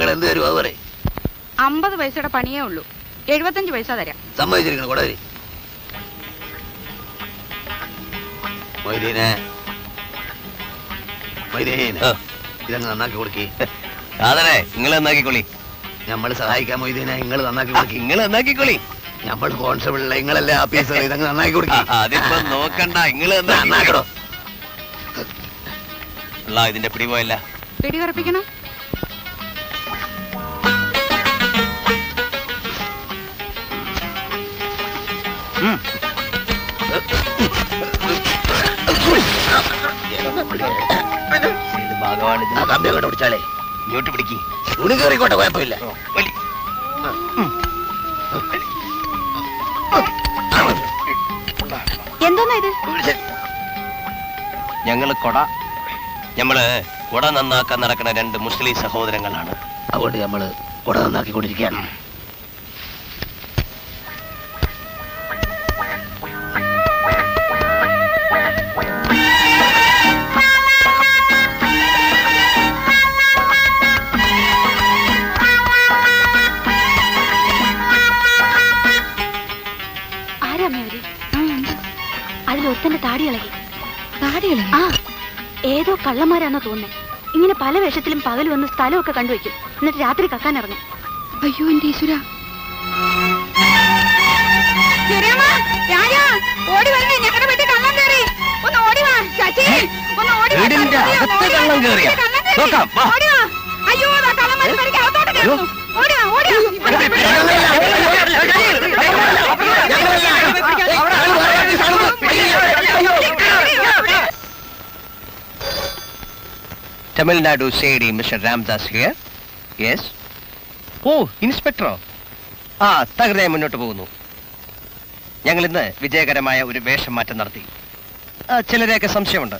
നിങ്ങൾ എന്ത് തരും അത് പറയും. അമ്പത് പൈസയുടെ പണിയേ ഉള്ളൂ. എഴുപത്തഞ്ച് പൈസ തരാം. സമ്മതിച്ചിരിക്കണം കൊടവരി. ഇതങ്ങ് നന്നാക്കി കൊടുക്കി. സാധനെ നിങ്ങൾ നന്നാക്കിക്കൊള്ളി. നമ്മൾ സഹായിക്കാൻ മൊയ്തീനെ നിങ്ങൾ നന്നാക്കി കൊടുക്കി. നിങ്ങൾ നന്നാക്കിക്കൊള്ളി. നമ്മൾ കോൺസ്റ്റബിളിലെ നിങ്ങളല്ലേ ആഫീസർ ഇതങ്ങ് നന്നാക്കി കൊടുക്കി. അതിപ്പോ നോക്കണ്ട. നിങ്ങൾ ഇതിന്റെ പിടി പോയല്ല ഇത് ഭാഗമാണ് ആ കമ്പി അങ്ങോട്ട് പിടിച്ചാലേ ഇങ്ങോട്ട് പിടിക്കി. തുണി കയറിക്കോട്ടെ കുഴപ്പമില്ല. എന്തോന്നാ ഇത്? ഞങ്ങൾ കൊട. ഞമ്മൾ കൊട നന്നാക്കാൻ നടക്കുന്ന രണ്ട് മുസ്ലിം സഹോദരങ്ങളാണ്. അതുകൊണ്ട് കൊട നന്നാക്കി നന്നാക്കിക്കൊണ്ടിരിക്കുകയാണ് അതിലൊരുത്തന്റെ താടി ഇളകി. താടി ഇളകി? ആ ഏതോ കള്ളന്മാരാണെന്ന് തോന്നുന്നത് ഇങ്ങനെ പല വേഷത്തിലും പകൽ വന്ന് സ്ഥലമൊക്കെ കണ്ടുവയ്ക്കും എന്നിട്ട് രാത്രി കക്കാൻ ഇറങ്ങും. അയ്യോ എന്റെ ഈശ്വര. ഓടി തമിഴ്നാടു സേഡി മിസ്റ്റർ രാംദാസ് ഹിയർ യെസ് ഓ ഇൻസ്പെക്ടറോ ആ തകൃതയെ മുന്നോട്ട് പോകുന്നു. ഞങ്ങൾ ഇന്ന് വിജയകരമായ ഒരു വേഷം മാറ്റം നടത്തി. ചിലരെയൊക്കെ സംശയമുണ്ട്.